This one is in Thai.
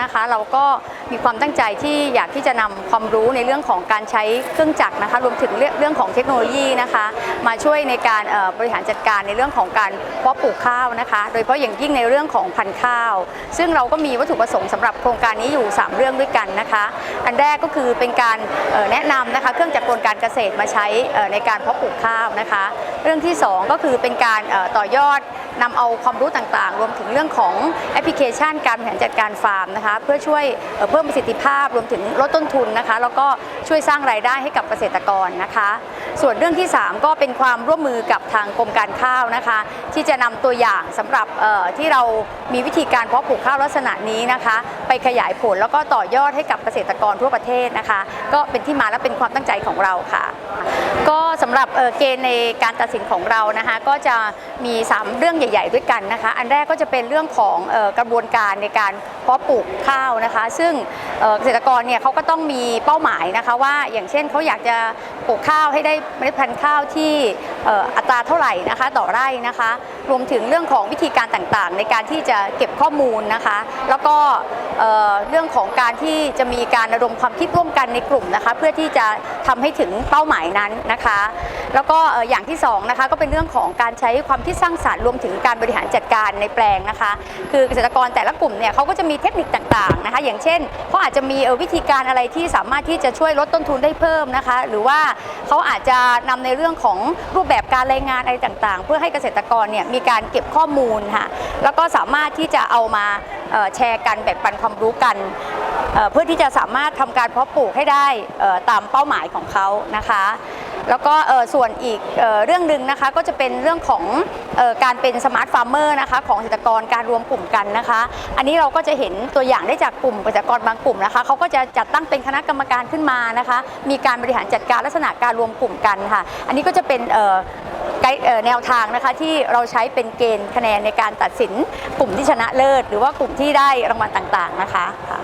นะคะ เราก็มีความตั้งใจที่อยากที่จะนำความรู้ในเรื่องของการใช้เครื่องจักรนะคะ รวมถึงเรื่องของเทคโนโลยีนะคะ มาช่วยในการบริหารจัดการในเรื่องของการเพาะปลูกข้าวนะคะ โดยเฉพาะอย่างยิ่งในเรื่องของพันธุ์ข้าว ซึ่งเราก็มีวัตถุประสงค์สำหรับโครงการนี้อยู่ 3 เรื่องด้วยกันนะคะ อันแรกก็คือเป็นการแนะนำนะคะเครื่องจักรกลการเกษตรมาใช้ในการเพาะปลูกข้าวนะคะ เรื่องที่ 2 ก็คือเป็นการต่อยอด นำเอาความรู้ต่างๆ รวมถึงเรื่องของแอปพลิเคชันการบริหารจัดการฟาร์มนะคะ เพื่อช่วยเอ่อเพิ่มประสิทธิภาพรวมถึงลดต้นทุนนะคะ แล้วก็ ช่วยสร้างรายได้ให้กับเกษตรกรนะคะ ส่วนเรื่องที่ 3 ก็เป็นความร่วมมือกับทางกรมการข้าวนะคะ ที่จะนำตัวอย่างสำหรับที่เรามีวิธีการเพาะปลูกข้าวลักษณะนี้นะคะ ไปขยายผลแล้วก็ต่อยอดให้กับเกษตรกรทั่วประเทศนะคะ ก็เป็นที่มาและเป็นความตั้งใจของเราค่ะ ก็สำหรับเกณฑ์ในการตัดสินของเรานะคะก็จะมี 3 เรื่องใหญ่ ๆ ด้วยกันนะคะ อันแรกก็จะเป็นเรื่องของกระบวนการในการเพาะปลูกข้าวนะคะ ซึ่ง เกษตรกรเนี่ยเขาก็ต้องมีเป้าหมายนะคะว่าอย่างเช่นเขาอยากจะ ปลูกข้าวให้ได้เมล็ดพันธุ์ข้าวที่อัตราเท่าไหร่นะคะต่อไร่นะคะ รวมถึงเรื่องของวิธีการต่างๆ ในการที่จะเก็บข้อมูลนะคะ แล้วก็เอ่อเรื่องของการที่จะมีการระดมความคิดร่วมกันในกลุ่มนะคะ เพื่อที่จะทำให้ถึงเป้าหมายนั้นนะคะ แล้วก็เอ่อย่างที่สองนะคะก็เป็นเรื่องของการใช้ความคิดสร้างสรรค์รวมถึงการบริหารจัดการในแปลงนะคะ คือเกษตรกรแต่ละกลุ่มเนี่ยเขาก็จะมีเทคนิคต่างๆนะคะ อย่างเช่นเขาอาจจะมีวิธีการอะไรที่สามารถที่จะช่วยลดต้นทุนได้เพิ่มนะคะ หรือว่าเขาอาจจะนำในเรื่องของรูปแบบการรายงานอะไรต่างๆ เพื่อให้เกษตรกรเนี่ยมีการเก็บข้อมูลค่ะแล้วก็สามารถที่จะเอามาแชร์กันแบ่งปันความรู้กันเพื่อที่จะสามารถทำการเพาะปลูกให้ได้ตามเป้าหมายของเขานะคะ แล้วก็ส่วนอีกเออเรื่องหนึ่งนะคะก็จะเป็นเรื่องของออการเป็นสมาร์ทฟาร์มเมอร์นะคะของเกษตรกรการรวมกลุ่มกันนะคะ อันนี้เราก็จะเห็นตัวอย่างได้จากกลุ่มเกษตรกรบางกลุ่มนะคะเขาก็จะจัดตั้งเป็นคณะกรรมการขึ้นมานะคะ มีการบริหารจัดการลักษณะการรวมกลุ่มกันค่ะ อันนี้ก็จะเป็นแนวทางนะคะที่เราใช้เป็นเกณฑ์คะแนนในการตัดสินกลุ่มที่ชนะเลิศ หรือว่ากลุ่มที่ได้รางวัลต่างๆนะคะค่ะ